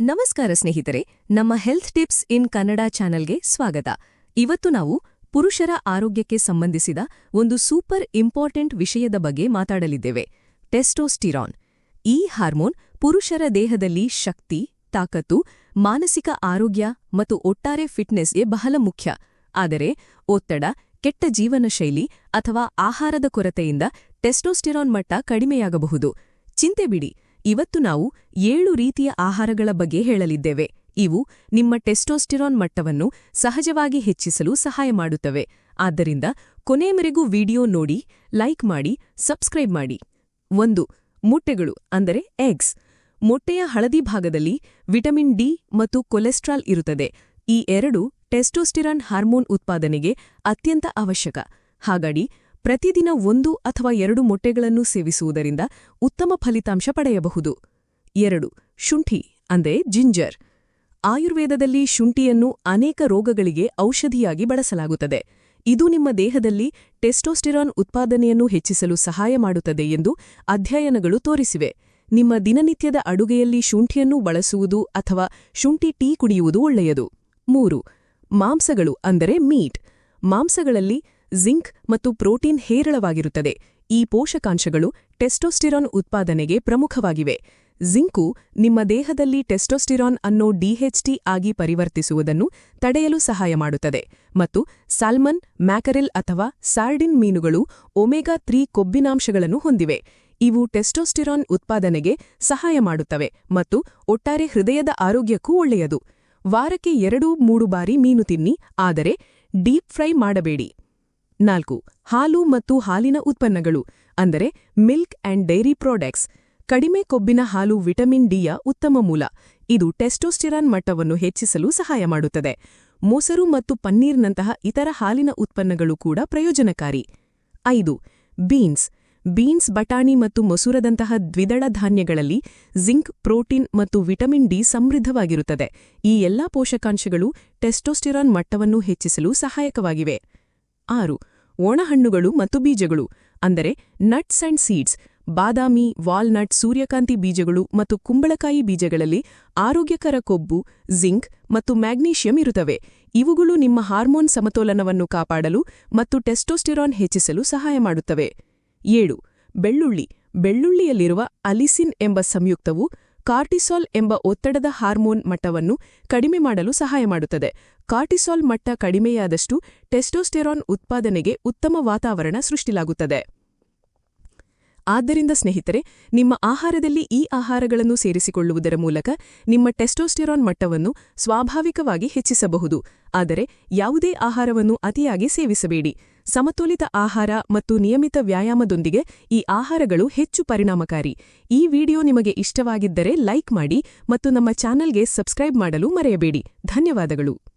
ನಮಸ್ಕಾರ ಸ್ನೇಹಿತರೆ, ನಮ್ಮ ಹೆಲ್ತ್ ಟಿಪ್ಸ್ ಇನ್ ಕನ್ನಡ ಚಾನೆಲ್ಗೆ ಸ್ವಾಗತ. ಇವತ್ತು ನಾವು ಪುರುಷರ ಆರೋಗ್ಯಕ್ಕೆ ಸಂಬಂಧಿಸಿದ ಒಂದು ಸೂಪರ್ ಇಂಪಾರ್ಟೆಂಟ್ ವಿಷಯದ ಬಗ್ಗೆ ಮಾತಾಡಲಿದ್ದೇವೆ. ಟೆಸ್ಟೋಸ್ಟಿರಾನ್. ಈ ಹಾರ್ಮೋನ್ ಪುರುಷರ ದೇಹದಲ್ಲಿ ಶಕ್ತಿ, ತಾಕತ್ತು, ಮಾನಸಿಕ ಆರೋಗ್ಯ ಮತ್ತು ಒಟ್ಟಾರೆ ಫಿಟ್ನೆಸ್ಗೆ ಬಹಳ ಮುಖ್ಯ. ಆದರೆ ಒತ್ತಡ, ಕೆಟ್ಟ ಜೀವನ ಶೈಲಿ ಅಥವಾ ಆಹಾರದ ಕೊರತೆಯಿಂದ ಟೆಸ್ಟೋಸ್ಟಿರಾನ್ ಮಟ್ಟ ಕಡಿಮೆಯಾಗಬಹುದು. ಚಿಂತೆ ಬಿಡಿ. ಇವತ್ತು ನಾವು ಏಳು ರೀತಿಯ ಆಹಾರಗಳ ಬಗ್ಗೆ ಹೇಳಲಿದ್ದೇವೆ. ಇವು ನಿಮ್ಮ ಟೆಸ್ಟೋಸ್ಟಿರಾನ್ ಮಟ್ಟವನ್ನು ಸಹಜವಾಗಿ ಹೆಚ್ಚಿಸಲು ಸಹಾಯ ಮಾಡುತ್ತವೆ. ಆದ್ದರಿಂದ ಕೊನೆಯವರೆಗೂ ವಿಡಿಯೋ ನೋಡಿ, ಲೈಕ್ ಮಾಡಿ, ಸಬ್ಸ್ಕ್ರೈಬ್ ಮಾಡಿ. ಒಂದು, ಮೊಟ್ಟೆಗಳು, ಅಂದರೆ ಎಗ್ಸ್. ಮೊಟ್ಟೆಯ ಹಳದಿ ಭಾಗದಲ್ಲಿ ವಿಟಮಿನ್ ಡಿ ಮತ್ತು ಕೊಲೆಸ್ಟ್ರಾಲ್ ಇರುತ್ತದೆ. ಈ ಎರಡು ಟೆಸ್ಟೋಸ್ಟಿರಾನ್ ಹಾರ್ಮೋನ್ ಉತ್ಪಾದನೆಗೆ ಅತ್ಯಂತ ಅವಶ್ಯಕ. ಹಾಗಾಗಿ ಪ್ರತಿದಿನ ಒಂದು ಅಥವಾ ಎರಡು ಮೊಟ್ಟೆಗಳನ್ನು ಸೇವಿಸುವುದರಿಂದ ಉತ್ತಮ ಫಲಿತಾಂಶ ಪಡೆಯಬಹುದು. ಎರಡು, ಶುಂಠಿ, ಅಂದರೆ ಜಿಂಜರ್. ಆಯುರ್ವೇದದಲ್ಲಿ ಶುಂಠಿಯನ್ನು ಅನೇಕ ರೋಗಗಳಿಗೆ ಔಷಧಿಯಾಗಿ ಬಳಸಲಾಗುತ್ತದೆ. ಇದು ನಿಮ್ಮ ದೇಹದಲ್ಲಿ ಟೆಸ್ಟೋಸ್ಟಿರಾನ್ ಉತ್ಪಾದನೆಯನ್ನು ಹೆಚ್ಚಿಸಲು ಸಹಾಯ ಮಾಡುತ್ತದೆ ಎಂದು ಅಧ್ಯಯನಗಳು ತೋರಿಸಿವೆ. ನಿಮ್ಮ ದಿನನಿತ್ಯದ ಅಡುಗೆಯಲ್ಲಿ ಶುಂಠಿಯನ್ನು ಬಳಸುವುದು ಅಥವಾ ಶುಂಠಿ ಟೀ ಕುಡಿಯುವುದು ಒಳ್ಳೆಯದು. ಮೂರು, ಮಾಂಸಗಳು, ಅಂದರೆ ಮೀಟ್. ಮಾಂಸಗಳಲ್ಲಿ ಜಿಂಕ್ ಮತ್ತು ಪ್ರೋಟೀನ್ ಹೇರಳವಾಗಿರುತ್ತದೆ. ಈ ಪೋಷಕಾಂಶಗಳು ಟೆಸ್ಟೋಸ್ಟಿರಾನ್ ಉತ್ಪಾದನೆಗೆ ಪ್ರಮುಖವಾಗಿವೆ. ಜಿಂಕು ನಿಮ್ಮ ದೇಹದಲ್ಲಿ ಟೆಸ್ಟೋಸ್ಟಿರಾನ್ ಅನ್ನೋ ಡಿಎಚ್ಟಿ ಆಗಿ ಪರಿವರ್ತಿಸುವುದನ್ನು ತಡೆಯಲು ಸಹಾಯ ಮಾಡುತ್ತದೆ ಮತ್ತು ಸಾಲ್ಮನ್, ಮ್ಯಾಕರೆಲ್ ಅಥವಾ ಸಾರ್ಡಿನ್ ಮೀನುಗಳು ಒಮೆಗಾ ತ್ರೀ ಕೊಬ್ಬಿನಾಂಶಗಳನ್ನು ಹೊಂದಿವೆ. ಇವು ಟೆಸ್ಟೋಸ್ಟಿರಾನ್ ಉತ್ಪಾದನೆಗೆ ಸಹಾಯ ಮಾಡುತ್ತವೆ ಮತ್ತು ಒಟ್ಟಾರೆ ಹೃದಯದ ಆರೋಗ್ಯಕ್ಕೂ ಒಳ್ಳೆಯದು. ವಾರಕ್ಕೆ ಎರಡೂ, ಮೂರು ಬಾರಿ ಮೀನು ತಿನ್ನಿ, ಆದರೆ ಡೀಪ್ ಫ್ರೈ ಮಾಡಬೇಡಿ. ನಾಲ್ಕು, ಹಾಲು ಮತ್ತು ಹಾಲಿನ ಉತ್ಪನ್ನಗಳು, ಅಂದರೆ ಮಿಲ್ಕ್ ಅಂಡ್ ಡೈರಿ ಪ್ರಾಡಕ್ಟ್ಸ್. ಕಡಿಮೆ ಕೊಬ್ಬಿನ ಹಾಲು ವಿಟಮಿನ್ ಡಿಯ ಉತ್ತಮ ಮೂಲ. ಇದು ಟೆಸ್ಟೋಸ್ಟಿರಾನ್ ಮಟ್ಟವನ್ನು ಹೆಚ್ಚಿಸಲು ಸಹಾಯ ಮಾಡುತ್ತದೆ. ಮೊಸರು ಮತ್ತು ಪನ್ನೀರ್ನಂತಹ ಇತರ ಹಾಲಿನ ಉತ್ಪನ್ನಗಳು ಕೂಡ ಪ್ರಯೋಜನಕಾರಿ. ಐದು, ಬೀನ್ಸ್. ಬೀನ್ಸ್ ಬಟಾಣಿ ಮತ್ತು ಮಸೂರದಂತಹ ದ್ವಿದಳ ಧಾನ್ಯಗಳಲ್ಲಿ ಜಿಂಕ್, ಪ್ರೋಟೀನ್ ಮತ್ತು ವಿಟಮಿನ್ ಡಿ ಸಮೃದ್ಧವಾಗಿರುತ್ತದೆ. ಈ ಎಲ್ಲಾ ಪೋಷಕಾಂಶಗಳು ಟೆಸ್ಟೋಸ್ಟಿರಾನ್ ಮಟ್ಟವನ್ನು ಹೆಚ್ಚಿಸಲು ಸಹಾಯಕವಾಗಿವೆ. ಆರು, ಒಣಹಣ್ಣುಗಳು ಮತ್ತು ಬೀಜಗಳು, ಅಂದರೆ ನಟ್ಸ್ ಅಂಡ್ ಸೀಡ್ಸ್ ಬಾದಾಮಿ ವಾಲ್ನಟ್ ಸೂರ್ಯಕಾಂತಿ ಬೀಜಗಳು ಮತ್ತು ಕುಂಬಳಕಾಯಿ ಬೀಜಗಳಲ್ಲಿ ಆರೋಗ್ಯಕರ ಕೊಬ್ಬು, ಜಿಂಕ್ ಮತ್ತು ಮ್ಯಾಗ್ನೀಷಿಯಂ ಇರುತ್ತವೆ. ಇವುಗಳು ನಿಮ್ಮ ಹಾರ್ಮೋನ್ ಸಮತೋಲನವನ್ನು ಕಾಪಾಡಲು ಮತ್ತು ಟೆಸ್ಟೋಸ್ಟಿರಾನ್ ಹೆಚ್ಚಿಸಲು ಸಹಾಯ ಮಾಡುತ್ತವೆ. ಏಳು, ಬೆಳ್ಳುಳ್ಳಿ. ಬೆಳ್ಳುಳ್ಳಿಯಲ್ಲಿರುವ ಅಲಿಸಿನ್ ಎಂಬ ಸಂಯುಕ್ತವು ಕಾರ್ಟಿಸಾಲ್ ಎಂಬ ಒತ್ತಡದ ಹಾರ್ಮೋನ್ ಮಟ್ಟವನ್ನು ಕಡಿಮೆ ಮಾಡಲು ಸಹಾಯ ಮಾಡುತ್ತದೆ. ಕಾರ್ಟಿಸಾಲ್ ಮಟ್ಟ ಕಡಿಮೆಯಾದಷ್ಟು ಟೆಸ್ಟೋಸ್ಟೆರಾನ್ ಉತ್ಪಾದನೆಗೆ ಉತ್ತಮ ವಾತಾವರಣ ಸೃಷ್ಟಿಲಾಗುತ್ತದೆ. ಆದ್ದರಿಂದ ಸ್ನೇಹಿತರೆ, ನಿಮ್ಮ ಆಹಾರದಲ್ಲಿ ಈ ಆಹಾರಗಳನ್ನು ಸೇರಿಸಿಕೊಳ್ಳುವುದರ ಮೂಲಕ ನಿಮ್ಮ ಟೆಸ್ಟೋಸ್ಟೆರಾನ್ ಮಟ್ಟವನ್ನು ಸ್ವಾಭಾವಿಕವಾಗಿ ಹೆಚ್ಚಿಸಬಹುದು. ಆದರೆ ಯಾವುದೇ ಆಹಾರವನ್ನು ಅತಿಯಾಗಿ ಸೇವಿಸಬೇಡಿ. ಸಮತೋಲಿತ ಆಹಾರ ಮತ್ತು ನಿಯಮಿತ ವ್ಯಾಯಾಮದೊಂದಿಗೆ ಈ ಆಹಾರಗಳು ಹೆಚ್ಚು ಪರಿಣಾಮಕಾರಿ. ಈ ವಿಡಿಯೋ ನಿಮಗೆ ಇಷ್ಟವಾಗಿದ್ದರೆ ಲೈಕ್ ಮಾಡಿ ಮತ್ತು ನಮ್ಮ ಚಾನಲ್ಗೆ ಸಬ್ಸ್ಕ್ರೈಬ್ ಮಾಡಲು ಮರೆಯಬೇಡಿ. ಧನ್ಯವಾದಗಳು.